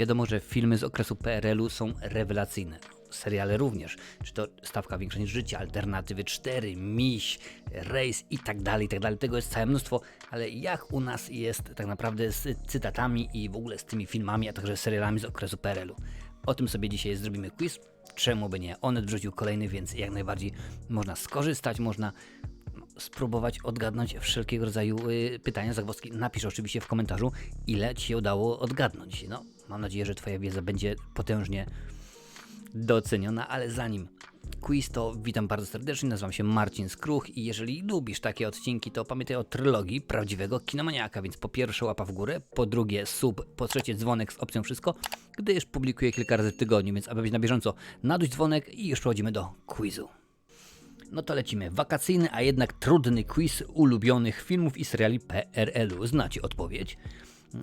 Wiadomo, że filmy z okresu PRL-u są rewelacyjne. Seriale również. Czy to Stawka Większa niż Życie, Alternatywy 4, Miś, Rejs i tak dalej, i tak dalej. Tego jest całe mnóstwo, ale jak u nas jest tak naprawdę z cytatami i w ogóle z tymi filmami, a także serialami z okresu PRL-u. O tym sobie dzisiaj zrobimy quiz. Czemu by nie? Onet wrzucił kolejny, więc jak najbardziej można skorzystać, można spróbować odgadnąć wszelkiego rodzaju y, pytania, zagwozdki. Napisz oczywiście w komentarzu, ile Ci się udało odgadnąć. No, mam nadzieję, że Twoja wiedza będzie potężnie doceniona, ale zanim quiz, to witam bardzo serdecznie, nazywam się Marcin Skruch i jeżeli lubisz takie odcinki, to pamiętaj o trylogii prawdziwego kinomaniaka, więc po pierwsze łapa w górę, po drugie sub, po trzecie dzwonek z opcją wszystko, gdyż publikuję kilka razy w tygodniu, więc aby być na bieżąco, naduś dzwonek i już przechodzimy do quizu. No to lecimy. Wakacyjny, a jednak trudny quiz ulubionych filmów i seriali PRL-u. Znacie odpowiedź?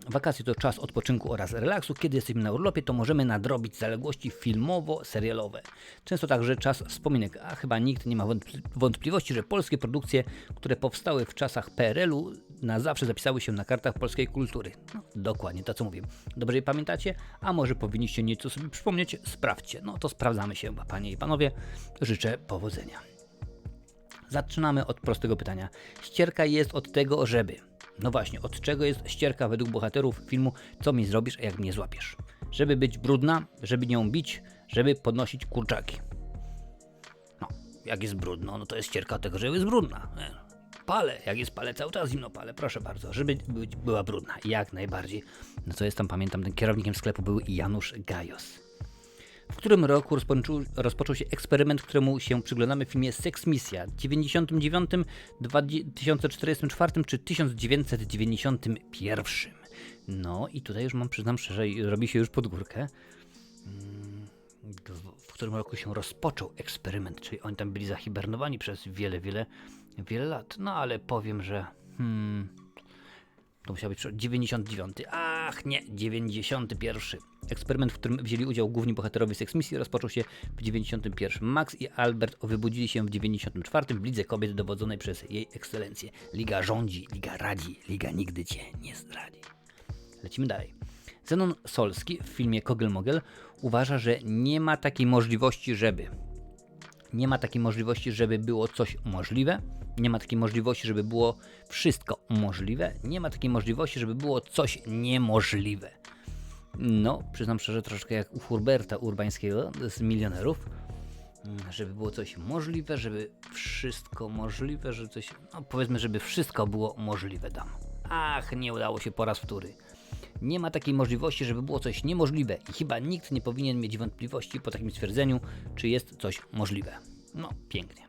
Wakacje to czas odpoczynku oraz relaksu. Kiedy jesteśmy na urlopie, to możemy nadrobić zaległości filmowo-serialowe. Często także czas wspominek, a chyba nikt nie ma wątpli- wątpliwości, że polskie produkcje, które powstały w czasach PRL-u, na zawsze zapisały się na kartach polskiej kultury. No, dokładnie to, co mówię. Dobrze je pamiętacie? A może powinniście nieco sobie przypomnieć? Sprawdźcie. No to sprawdzamy się, panie i panowie. Życzę powodzenia. Zaczynamy od prostego pytania. Ścierka jest od tego, żeby. No właśnie, od czego jest ścierka według bohaterów filmu Co mi zrobisz, jak mnie złapiesz? Żeby być brudna, żeby nią bić, żeby podnosić kurczaki. No, jak jest brudno, no to jest ścierka tego, że jest brudna. Nie. Pale, jak jest pale, cały czas zimno pale, proszę bardzo, żeby być, była brudna, jak najbardziej. No co jest tam, pamiętam, ten kierownikiem sklepu był Janusz Gajos. W którym roku rozpoczął, rozpoczął się eksperyment, któremu się przyglądamy w filmie Sex Misja? 99, 2044 czy 1991? No i tutaj już mam, przyznam szczerze, robi się już pod górkę. Mm, W którym roku się rozpoczął eksperyment, czyli oni tam byli zahibernowani przez wiele, wiele, wiele lat. No ale powiem, że... Hmm, to musiał być 99. Ach, nie, 91. Eksperyment, w którym wzięli udział główni bohaterowie Sex Misji, rozpoczął się w 91. Max i Albert wybudzili się w 94. w Lidze Kobiet dowodzonej przez jej ekscelencję. Liga rządzi, Liga radzi, Liga nigdy cię nie zdradzi. Lecimy dalej. Zenon Solski w filmie Kogel Mogel uważa, że nie ma takiej możliwości, żeby nie ma takiej możliwości, żeby było coś możliwe. Nie ma takiej możliwości, żeby było wszystko możliwe. Nie ma takiej możliwości, żeby było coś niemożliwe. No, przyznam szczerze, troszkę jak u Hurberta Urbańskiego z milionerów. Mm, Żeby było coś możliwe, żeby wszystko możliwe, że coś. No, powiedzmy, żeby wszystko było możliwe dam. Ach, nie udało się po raz wtóry. Nie ma takiej możliwości, żeby było coś niemożliwe i chyba nikt nie powinien mieć wątpliwości po takim stwierdzeniu, czy jest coś możliwe. No, pięknie.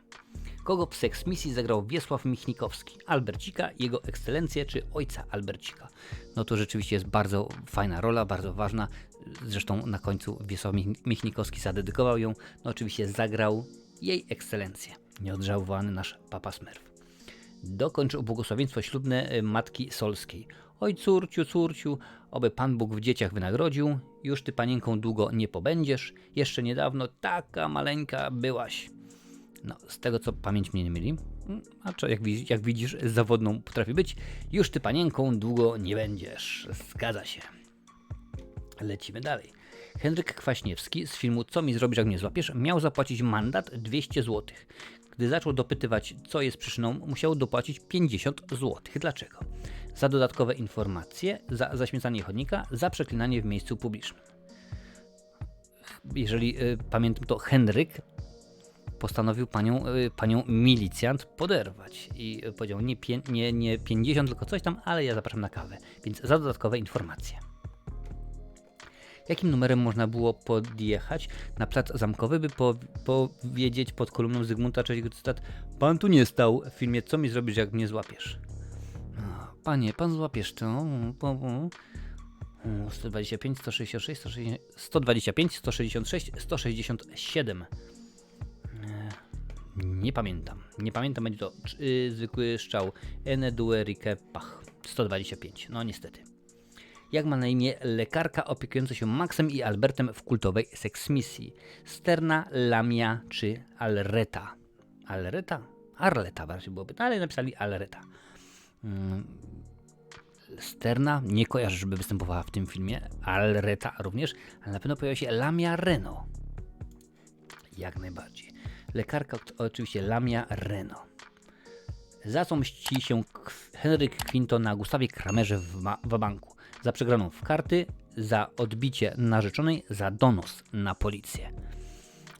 Kogo w Seks Misji zagrał Wiesław Michnikowski? Albercika, jego ekscelencję czy ojca Albercika? No to rzeczywiście jest bardzo fajna rola, bardzo ważna. Zresztą na końcu Wiesław Mich- Michnikowski zadedykował ją. No oczywiście zagrał jej ekscelencję. Nieodżałowany nasz papa Smurf dokończył błogosławieństwo ślubne y, matki Solskiej. Oj córciu, córciu, oby Pan Bóg w dzieciach wynagrodził, już ty panienką długo nie pobędziesz, jeszcze niedawno taka maleńka byłaś. No, z tego co pamięć mnie nie myli, mm, a co, jak, jak widzisz, zawodną potrafi być, już ty panienką długo nie będziesz. Zgadza się. Lecimy dalej. Henryk Kwaśniewski z filmu Co mi zrobisz, jak mnie złapiesz, miał zapłacić mandat 200 zł. Gdy zaczął dopytywać, co jest przyczyną, musiał dopłacić 50 zł. Dlaczego? Za dodatkowe informacje, za zaśmiecanie chodnika, za przeklinanie w miejscu publicznym. Jeżeli y, pamiętam, to Henryk postanowił panią, y, panią milicjant poderwać i y, powiedział nie, pie, nie, nie 50, tylko coś tam, ale ja zapraszam na kawę. Więc za dodatkowe informacje. Jakim numerem można było podjechać na plac zamkowy, by po, powiedzieć pod kolumną Zygmunta III cytat Pan tu nie stał w filmie Co mi zrobisz, jak mnie złapiesz? A, Panie, pan złapiesz to. po- po- 125, 166, 160, 125, 166, 167. E, Nie pamiętam. Nie pamiętam, będzie to y, zwykły szczał. Ene due rike pach. 125. No niestety. Jak ma na imię lekarka opiekująca się Maxem i Albertem w kultowej seksmisji? Sterna, Lamia czy Alreta? Alreta? Arleta bardziej byłoby, no, ale napisali Alreta. Mm, Sterna, nie kojarzę, żeby występowała w tym filmie, Alreta również, ale na pewno pojawia się Lamia Reno. Jak najbardziej. Lekarka oczywiście Lamia Reno. Za co mści się Henryk Quinto na Gustawie Kramerze w, w banku? Za przegraną w karty, za odbicie narzeczonej, za donos na policję.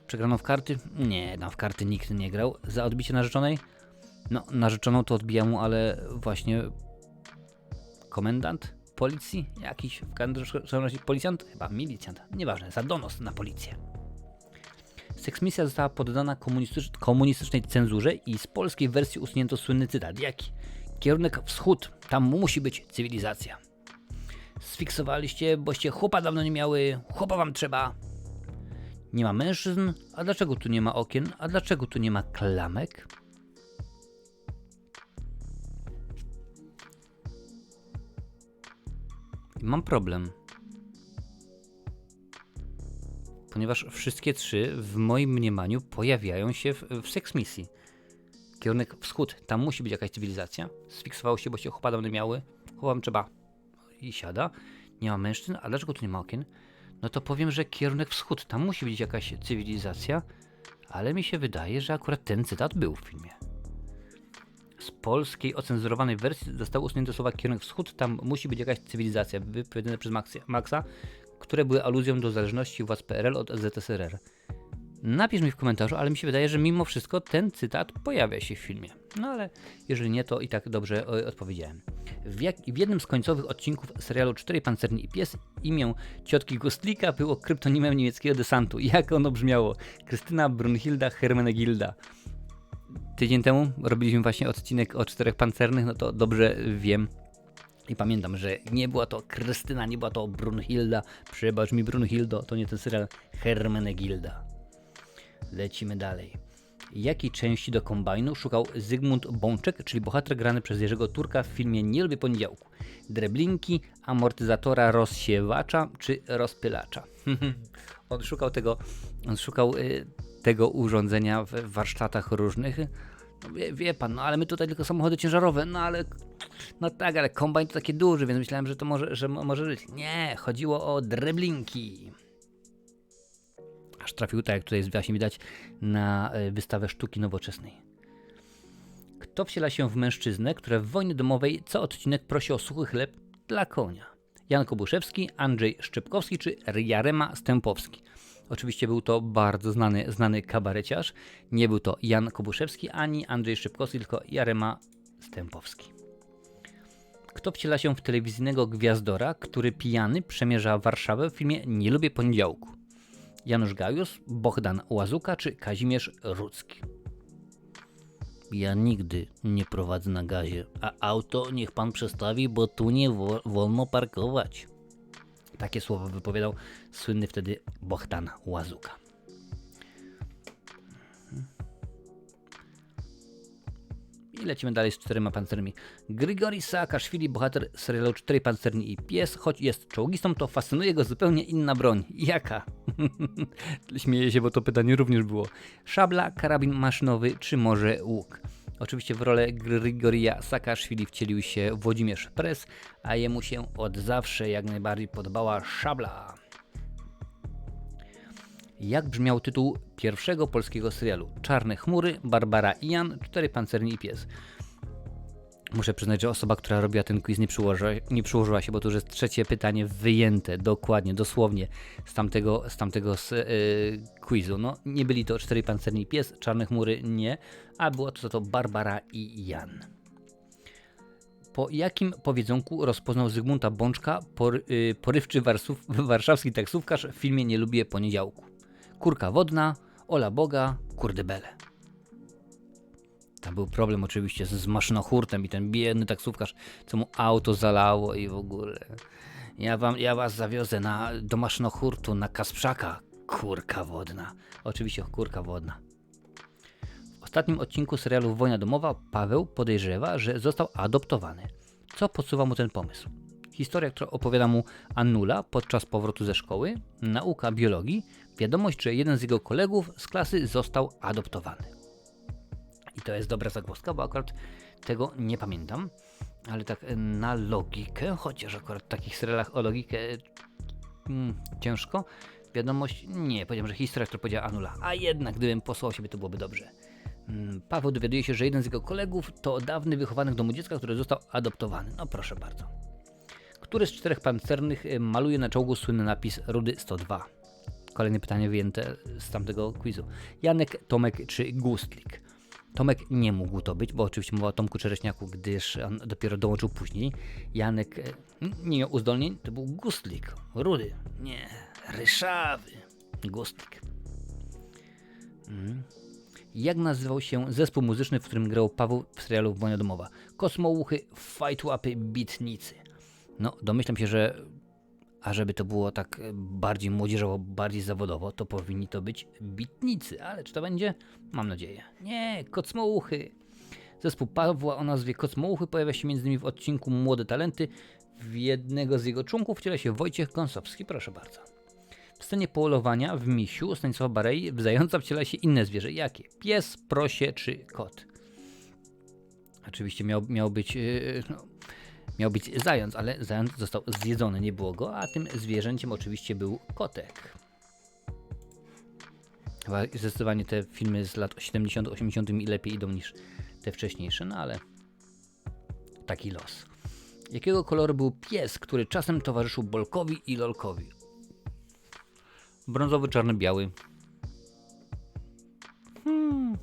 Przegraną w karty? Nie, tam w karty nikt nie grał. Za odbicie narzeczonej? No, narzeczoną to odbija mu, ale właśnie komendant policji? Jakiś w każdym razie policjant? Chyba milicjant. Nieważne, za donos na policję. Seksmisja została poddana komunistycz- komunistycznej cenzurze i z polskiej wersji usunięto słynny cytat. Jaki? Kierunek wschód, tam musi być cywilizacja. Sfiksowaliście, boście chłopa dawno nie miały, chłopa wam trzeba. Nie ma mężczyzn, a dlaczego tu nie ma okien, a dlaczego tu nie ma klamek? Mam problem. Ponieważ wszystkie trzy w moim mniemaniu pojawiają się w, w seksmisji. Kierunek wschód, tam musi być jakaś cywilizacja. Sfiksowało się, bo się chłopa dawno miały. Chłopam trzeba. I siada. Nie ma mężczyzn, a dlaczego tu nie ma okien? No to powiem, że kierunek wschód, tam musi być jakaś cywilizacja. Ale mi się wydaje, że akurat ten cytat był w filmie. Z polskiej ocenzurowanej wersji zostały usunięte słowa kierunek wschód, tam musi być jakaś cywilizacja, wypowiedziane przez Maxa, które były aluzją do zależności władz PRL od ZSRR. Napisz mi w komentarzu, ale mi się wydaje, że mimo wszystko ten cytat pojawia się w filmie. No ale jeżeli nie, to i tak dobrze o, odpowiedziałem. W, jak, w jednym z końcowych odcinków serialu Cztery Pancerni i Pies imię ciotki Gostlika było kryptonimem niemieckiego desantu. Jak ono brzmiało? Krystyna Brunhilda Hermenegilda tydzień temu robiliśmy właśnie odcinek o czterech pancernych, no to dobrze wiem i pamiętam, że nie była to Krystyna, nie była to Brunhilda. Przebacz mi Brunhildo, to nie ten serial Hermenegilda. Lecimy dalej. Jakiej części do kombajnu szukał Zygmunt Bączek, czyli bohater grany przez Jerzego Turka w filmie Nie lubię poniedziałku? Dreblinki, amortyzatora rozsiewacza czy rozpylacza? on szukał tego, on szukał y, tego urządzenia w warsztatach różnych. No wie, wie pan, no ale my tutaj tylko samochody ciężarowe, no ale no tak, ale kombajn to takie duży, więc myślałem, że to może, że mo- może być. Nie, chodziło o dreblinki. Aż trafił, tak jak tutaj właśnie widać, na e, wystawę sztuki nowoczesnej. Kto wciela się w mężczyznę, które w wojnie domowej co odcinek prosi o suchy chleb dla konia? Jan Kobuszewski, Andrzej Szczypkowski czy Jarema Stępowski? Oczywiście był to bardzo znany, znany kabareciarz. Nie był to Jan Kobuszewski ani Andrzej Szczypkowski, tylko Jarema Stępowski. Kto wciela się w telewizyjnego gwiazdora, który pijany przemierza Warszawę w filmie Nie lubię poniedziałku? Janusz Gajus, Bohdan Łazuka czy Kazimierz Rudzki? Ja nigdy nie prowadzę na gazie, a auto niech pan przestawi, bo tu nie wo- wolno parkować. Takie słowa wypowiadał słynny wtedy Bohdan Łazuka. I lecimy dalej z czterema pancernymi. Grigori Saakaszwili, bohater serialu Cztery Pancerni i Pies, choć jest czołgistą, to fascynuje go zupełnie inna broń. Jaka? Śmieję się, bo to pytanie również było. Szabla, karabin maszynowy, czy może łuk? Oczywiście w rolę Grigoria Saakaszwili wcielił się Włodzimierz Pres, a jemu się od zawsze jak najbardziej podobała szabla. Jak brzmiał tytuł pierwszego polskiego serialu? Czarne chmury, Barbara i Jan, Cztery pancerni i pies. Muszę przyznać, że osoba, która robiła ten quiz nie przyłożyła, nie przyłożyła się, bo to już jest trzecie pytanie wyjęte dokładnie, dosłownie z tamtego, z tamtego s- yy, quizu. No, nie byli to Cztery pancerni pies, Czarne chmury nie, a było to, to Barbara i Jan. Po jakim powiedzonku rozpoznał Zygmunta Bączka, por, y, porywczy warsów, warszawski taksówkarz w filmie Nie lubię poniedziałku? Kurka wodna, Ola Boga, kurdybele. Tam był problem oczywiście z, z maszynohurtem i ten biedny taksówkarz, co mu auto zalało i w ogóle. Ja, wam, ja was zawiozę na, do maszynohurtu na Kasprzaka, kurka wodna. Oczywiście kurka wodna. W ostatnim odcinku serialu Wojna domowa Paweł podejrzewa, że został adoptowany. Co podsuwa mu ten pomysł? Historia, która opowiada mu Anula podczas powrotu ze szkoły, nauka biologii, wiadomość, że jeden z jego kolegów z klasy został adoptowany. I to jest dobra zagwozdka, bo akurat tego nie pamiętam. ale tak e, na logikę, chociaż akurat w takich serialach o logikę mm, ciężko. Wiadomość, nie, powiedziałem, że historia, która powiedziała Anula, a jednak gdybym posłał siebie, to byłoby dobrze. Mm, Paweł dowiaduje się, że jeden z jego kolegów to dawny wychowany w domu dziecka, który został adoptowany. No proszę bardzo. Który z czterech pancernych y, maluje na czołgu słynny napis Rudy 102? Kolejne pytanie wyjęte z tamtego quizu. Janek, Tomek czy Gustlik? Tomek nie mógł to być, bo oczywiście mowa o Tomku Czereśniaku, gdyż on dopiero dołączył później. Janek y, nie miał uzdolnień, to był Gustlik. Rudy. Nie, Ryszawy. Gustlik. Mm. Jak nazywał się zespół muzyczny, w którym grał Paweł w serialu Wojna Domowa? Kosmołuchy, Fajtłapy, Bitnicy. No, domyślam się, że a żeby to było tak e, bardziej młodzieżowo, bardziej zawodowo, to powinni to być Bitnicy. Ale czy to będzie? Mam nadzieję. Nie, Kocmołuchy. Zespół Pawła o nazwie Kocmołuchy pojawia się innymi w odcinku Młode Talenty. W jednego z jego członków wciela się Wojciech Kąsowski. Proszę bardzo. W scenie polowania w misiu Stanisława Barei w zająca wciela się inne zwierzę. Jakie? Pies, prosie czy kot? Oczywiście miał, miał być... Yy, no, miał być zając, ale zając został zjedzony, nie było go, a tym zwierzęciem oczywiście był kotek. Chyba zdecydowanie te filmy z lat 70., 80. mi lepiej idą niż te wcześniejsze, no ale taki los. Jakiego koloru był pies, który czasem towarzyszył Bolkowi i Lolkowi? Brązowy, czarny, biały. Hmm.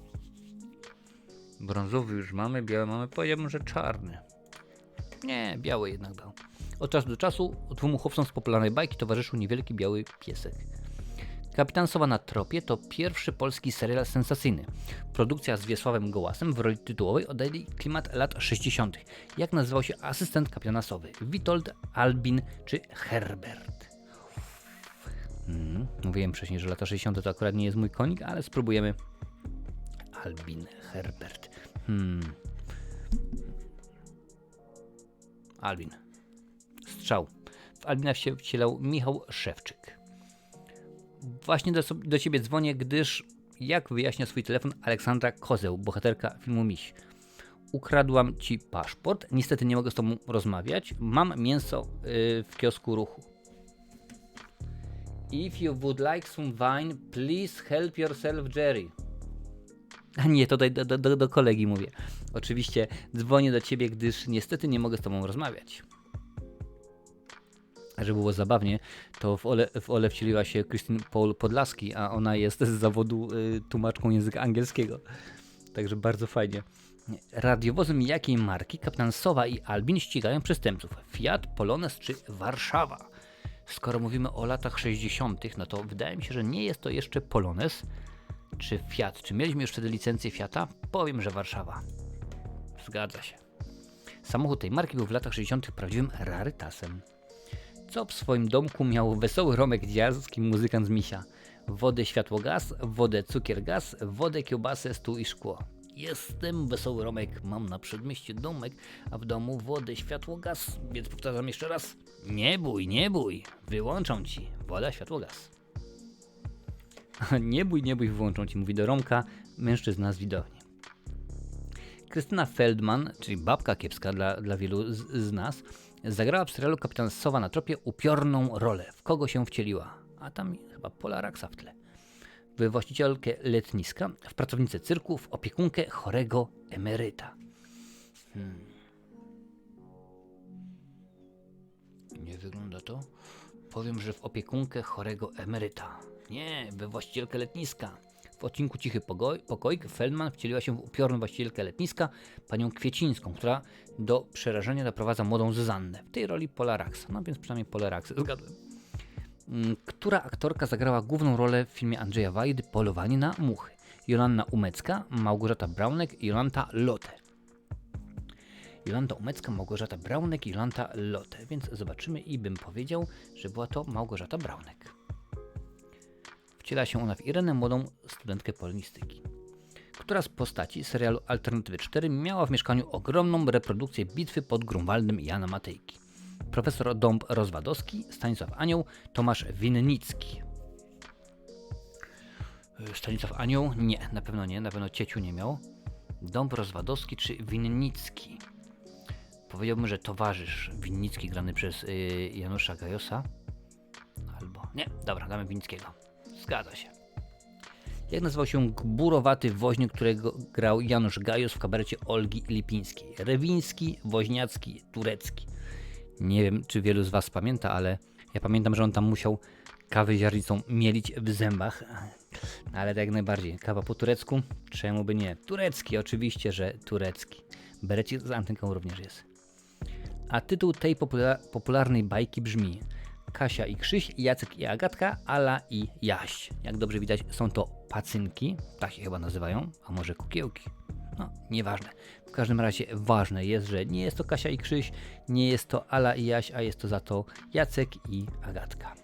Brązowy już mamy, biały mamy. Powiedziałbym, że czarny. Nie, biały jednak był. Od czasu do czasu dwóm chłopcom z popularnej bajki towarzyszył niewielki biały piesek. Kapitan Sowa na tropie to pierwszy polski serial sensacyjny. Produkcja z Wiesławem Gołasem w roli tytułowej oddaje klimat lat 60. Jak nazywał się asystent kapitana Sowy? Witold, Albin czy Herbert? Mm, mówiłem wcześniej, że lata 60. to akurat nie jest mój konik, ale spróbujemy. Albin, Herbert. Hmm. Albin. Strzał. W Albina się wcielał Michał Szewczyk. Właśnie do, do ciebie dzwonię, gdyż jak wyjaśnia swój telefon Aleksandra Kozeł, bohaterka filmu Miś. Ukradłam ci paszport, niestety nie mogę z tobą rozmawiać. Mam mięso yy, w kiosku ruchu. If you would like some wine, please help yourself, Jerry. A nie, do, do, do, do kolegi mówię. Oczywiście dzwonię do ciebie, gdyż niestety nie mogę z tobą rozmawiać. A Żeby było zabawnie, to w Ole, w Ole wcieliła się Christine Paul Podlaski, a ona jest z zawodu y, tłumaczką języka angielskiego. Także bardzo fajnie. Radiowozem jakiej marki kapitan Sowa i Albin ścigają przestępców? Fiat, Polones czy Warszawa? Skoro mówimy o latach 60., no to wydaje mi się, że nie jest to jeszcze Polones czy Fiat. Czy mieliśmy już wtedy licencję Fiata? Powiem, że Warszawa. Zgadza się. Samochód tej marki był w latach 60. prawdziwym rarytasem. Co w swoim domku miał wesoły Romek Dziarski, muzykant z Misia? Wodę, światło, gaz, wodę, cukier, gaz, wodę, kiełbasę, stół i szkło. Jestem wesoły Romek, mam na przedmieście domek, a w domu wodę, światło, gaz, więc powtarzam jeszcze raz. Nie bój, nie bój, wyłączą ci woda, światło, gaz. nie bój, nie bój, wyłączą ci, mówi do Romka, mężczyzna z widowni. Krystyna Feldman, czyli babka kiepska dla, dla wielu z, z nas, zagrała w serialu Kapitan Sowa na tropie upiorną rolę. W kogo się wcieliła? A tam chyba Pola Raksa w tle. W właścicielkę letniska, w pracownicę cyrku, w opiekunkę chorego emeryta. Hmm. Nie wygląda to. Powiem, że w opiekunkę chorego emeryta. Nie, we właścicielkę letniska. W odcinku Cichy Pokoik Feldman wcieliła się w upiorną właścicielkę letniska, panią Kwiecińską, która do przerażenia doprowadza młodą Zuzannę. W tej roli Pola Rax. No więc przynajmniej Pola zgadłem. Mm, Która aktorka zagrała główną rolę w filmie Andrzeja Wajdy Polowanie na muchy? Jolanna Umecka, Małgorzata Braunek i Jolanta Lotte. Jolanta Umecka, Małgorzata Braunek i Jolanta Lotte, więc zobaczymy i bym powiedział, że była to Małgorzata Braunek. Wciela się ona w Irenę, młodą studentkę polonistyki. Która z postaci serialu Alternatywy 4 miała w mieszkaniu ogromną reprodukcję bitwy pod Grunwaldem Jana Matejki? Profesor Dąb Rozwadowski, Stanisław Anioł, Tomasz Winnicki. Y, Stanisław Anioł? Nie, na pewno nie, na pewno Cieciu nie miał. Dąb Rozwadowski czy Winnicki? powiedziałbym, że towarzysz Winnicki grany przez y, Janusza Gajosa. Albo. Nie, dobra, damy Winnickiego. Zgadza się. Jak nazywał się gburowaty woźny, którego grał Janusz Gajos w kabarecie Olgi Lipińskiej? Rewiński, Woźniacki, Turecki. Nie wiem, czy wielu z Was pamięta, ale ja pamiętam, że on tam musiał kawę ziarnicą mielić w zębach. Ale tak jak najbardziej. Kawa po turecku? Czemu by nie? Turecki, oczywiście, że turecki. Berecik z antynką również jest. A tytuł tej popula- popularnej bajki brzmi Kasia i Krzyś, Jacek i Agatka, Ala i Jaś. Jak dobrze widać, są to pacynki, tak się chyba nazywają, a może kukiełki. No, nieważne. W każdym razie ważne jest, że nie jest to Kasia i Krzyś, nie jest to Ala i Jaś, a jest to za to Jacek i Agatka.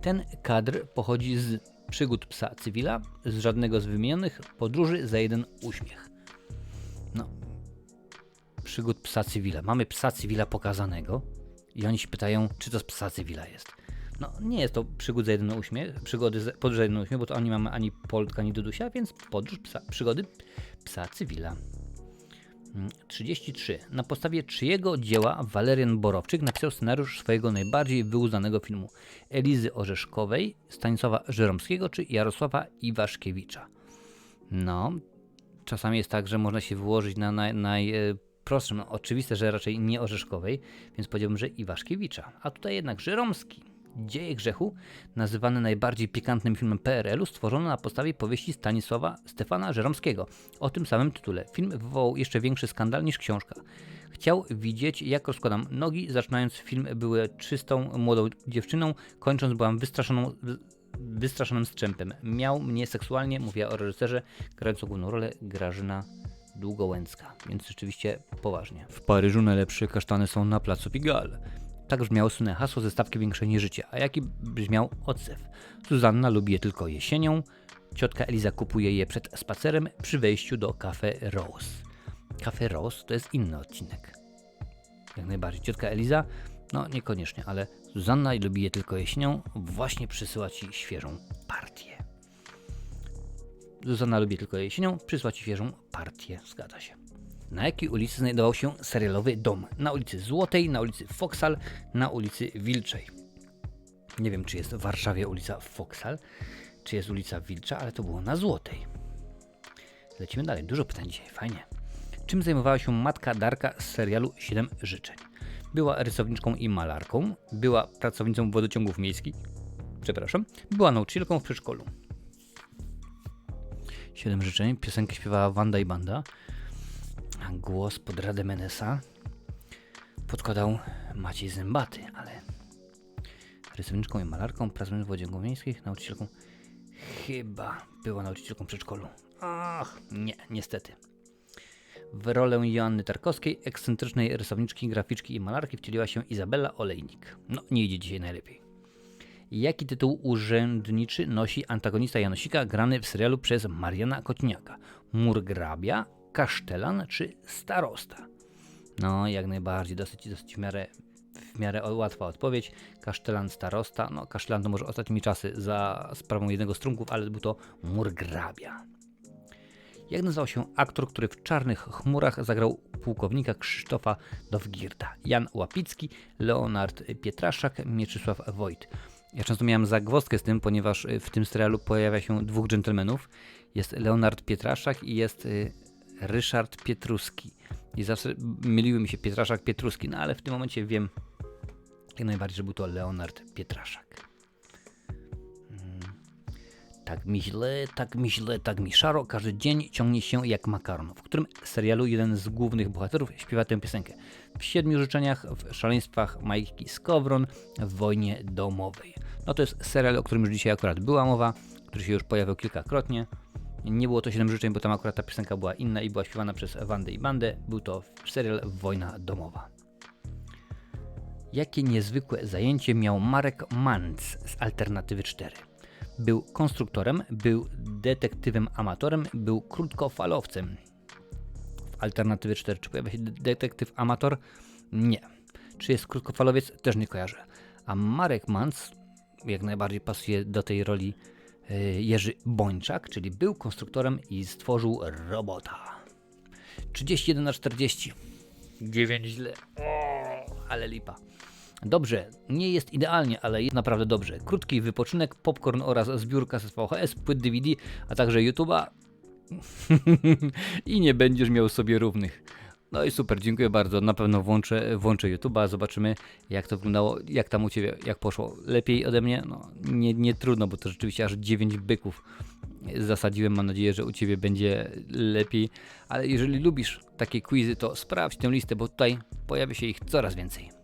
Ten kadr pochodzi z przygód psa cywila, z żadnego z wymienionych podróży za jeden uśmiech. Przygód psa cywila. Mamy psa cywila pokazanego i oni się pytają, czy to z psa cywila jest. No, nie jest to przygód za jeden przygody za, podróż za jeden bo to ani mamy ani Polka, ani Dudusia, więc podróż psa, przygody psa cywila. Mm, 33. Na podstawie czyjego dzieła Walerian Borowczyk napisał scenariusz swojego najbardziej wyuznanego filmu? Elizy Orzeszkowej, Stanisława Żeromskiego czy Jarosława Iwaszkiewicza? No, czasami jest tak, że można się wyłożyć na naj, najprostszym. No, oczywiste, że raczej nie Orzeszkowej, więc powiedziałbym, że Iwaszkiewicza. A tutaj jednak Żeromski. Dzieje grzechu, nazywany najbardziej pikantnym filmem PRL-u, stworzony na podstawie powieści Stanisława Stefana Żeromskiego o tym samym tytule. Film wywołał jeszcze większy skandal niż książka. Chciał widzieć, jak rozkładam nogi, zaczynając film były czystą, młodą dziewczyną, kończąc byłam wystraszoną, wystraszonym strzępem. Miał mnie seksualnie, mówiła o reżyserze, grającą główną rolę Grażyna Długołęcka, więc rzeczywiście poważnie. W Paryżu najlepsze kasztany są na placu Pigalle. Tak brzmiało słynne hasło ze stawki większej niż życie. A jaki brzmiał odzew? Zuzanna lubi je tylko jesienią. Ciotka Eliza kupuje je przed spacerem przy wejściu do Cafe Rose. Cafe Rose to jest inny odcinek. Jak najbardziej. Ciotka Eliza? No niekoniecznie, ale Zuzanna lubi je tylko jesienią. Właśnie przysyła ci świeżą partię. Zuzanna lubi tylko jesienią, przysła ci świeżą partię. Zgadza się. Na jakiej ulicy znajdował się serialowy dom? Na ulicy Złotej, na ulicy Foksal, na ulicy Wilczej. Nie wiem, czy jest w Warszawie ulica Foksal, czy jest ulica Wilcza, ale to było na Złotej. Lecimy dalej. Dużo pytań dzisiaj, fajnie. Czym zajmowała się matka Darka z serialu 7 życzeń? Była rysowniczką i malarką, była pracownicą wodociągów miejskich, przepraszam, była nauczycielką w przedszkolu. 7 życzeń, piosenkę śpiewała Wanda i Banda, a głos pod Radę Menesa podkładał Maciej Zębaty, ale rysowniczką i malarką, pracownicą w wodociągów miejskich, nauczycielką chyba była nauczycielką przedszkolu. Ach, nie, niestety. W rolę Joanny Tarkowskiej, ekscentrycznej rysowniczki, graficzki i malarki wcieliła się Izabela Olejnik. No, nie idzie dzisiaj najlepiej. Jaki tytuł urzędniczy nosi antagonista Janosika grany w serialu przez Mariana Kotniaka? Murgrabia, kasztelan czy starosta? No, jak najbardziej, dosyć, dosyć w miarę, w miarę łatwa odpowiedź. Kasztelan, starosta. No, kasztelan to może ostatnimi czasy za sprawą jednego z trunków, ale był to murgrabia. Jak nazywał się aktor, który w Czarnych Chmurach zagrał pułkownika Krzysztofa Dowgirda? Jan Łapicki, Leonard Pietraszak, Mieczysław Wojt. Ja często miałem zagwozdkę z tym, ponieważ y, w tym serialu pojawia się dwóch dżentelmenów. Jest Leonard Pietraszak i jest y, Ryszard Pietruski. I zawsze myliły mi się Pietraszak, Pietruski, no ale w tym momencie wiem jak najbardziej, że był to Leonard Pietraszak. Tak mi źle, tak mi źle, tak mi szaro, każdy dzień ciągnie się jak makaron. W którym serialu jeden z głównych bohaterów śpiewa tę piosenkę? W Siedmiu Życzeniach, w Szaleństwach Majki Skowron, w Wojnie Domowej. No to jest serial, o którym już dzisiaj akurat była mowa, który się już pojawiał kilkakrotnie. Nie było to Siedem Życzeń, bo tam akurat ta piosenka była inna i była śpiewana przez Wandę i Bandę. Był to serial Wojna Domowa. Jakie niezwykłe zajęcie miał Marek Manc z Alternatywy 4? Był konstruktorem, był detektywem amatorem, był krótkofalowcem. W Alternatywie 4 czy pojawia się de- detektyw amator? Nie. Czy jest krótkofalowiec? Też nie kojarzę. A Marek Manc jak najbardziej pasuje do tej roli e, Jerzy Bończak, czyli był konstruktorem i stworzył robota. 31 na 40. 9 źle. O, ale lipa. Dobrze, nie jest idealnie, ale jest naprawdę dobrze. Krótki wypoczynek, popcorn oraz zbiórka z VHS, płyt DVD, a także YouTube'a. I nie będziesz miał sobie równych. No i super, dziękuję bardzo. Na pewno włączę, włączę YouTube'a, zobaczymy jak to wyglądało, jak tam u Ciebie, jak poszło. Lepiej ode mnie? No nie, nie trudno, bo to rzeczywiście aż 9 byków zasadziłem. Mam nadzieję, że u Ciebie będzie lepiej. Ale jeżeli lubisz takie quizy, to sprawdź tę listę, bo tutaj pojawia się ich coraz więcej.